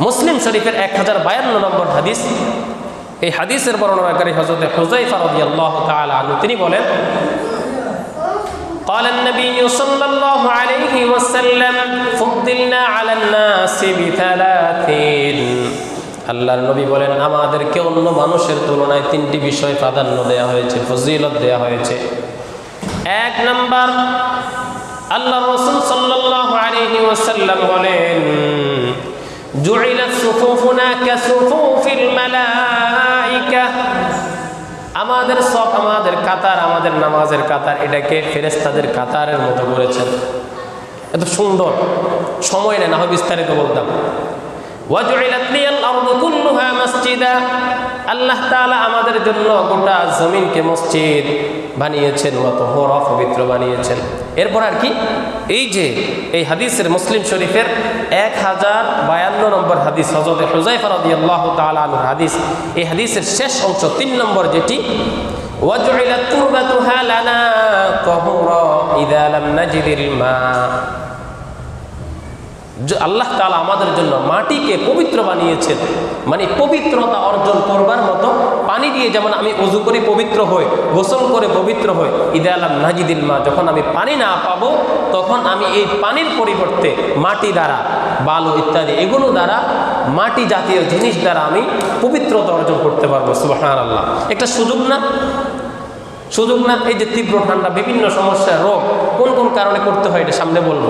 মুসলিম শরীফের এক হাজার বায়ান্ন নম্বর হাদিস এই হাদিসের বর্ণনাকারী হজরত হুজাইফা রাদিয়াল্লাহু তাআলা আনহু তিনি বলেন قال النبي صلى الله عليه وسلم فضلنا على الناس بثلاثين আল্লাহর নবী বলেন আমাদেরকে অন্য মানুষের তুলনায় তিনটি বিষয় প্রাধান্য দেওয়া হয়েছে ফজিলত দেওয়া হয়েছে এক নাম্বার আল্লাহ রসুল সাল্লাল্লাহু আলাইহি ওয়াসাল্লাম বলেন জুইলাত সুফুফুনা কাসুফুফিল মালাইকা। আমাদের সব আমাদের কাতার, আমাদের নামাজের কাতার, এটাকে ফেরেস্তাদের কাতারের মতো করেছেন। এত সুন্দর। সময় নেই, না বিস্তারিত বলতাম। আল্লাহ তাআলা আমাদের জন্য গোটা জমিনকে মসজিদ বানিয়েছেন অত হর পবিত্র বানিয়েছেন। এরপর আর কি? এই যে, এই হাদিসের মুসলিম শরীফের এক হাজার বায়ান্ন নম্বর হাদিস হজরত হুজাইফা রাদিয়াল্লাহু তাআলা আনহুর হাদিস। এই হাদিসের শেষ অংশ, তিন নম্বর যেটি, ওয়াজুইলাত তুরবাতুহা লানা তাহুরা ইযা লাম নাজিদিল মা। আল্লাহ তালা আমাদের জন্য মাটিকে পবিত্র বানিয়েছেন। মানে পবিত্রতা অর্জন করবার মতো পানি দিয়ে যেমন আমি অজু করে পবিত্র হই, গোসল করে পবিত্র হই ঈদে আলাম নাজিদিল মা, যখন আমি পানি না পাবো, তখন আমি এই পানির পরিবর্তে মাটি দ্বারা, বালু ইত্যাদি এগুলো দ্বারা, মাটি জাতীয় জিনিস দ্বারা আমি পবিত্রতা অর্জন করতে পারব সুবাহ আল্লাহ একটা সুযোগ না? সুযোগ না? এই যে তীব্র ঠান্ডা, বিভিন্ন সমস্যা, রোগ, কোন কোন কারণে করতে হয় এটা সামনে বলব।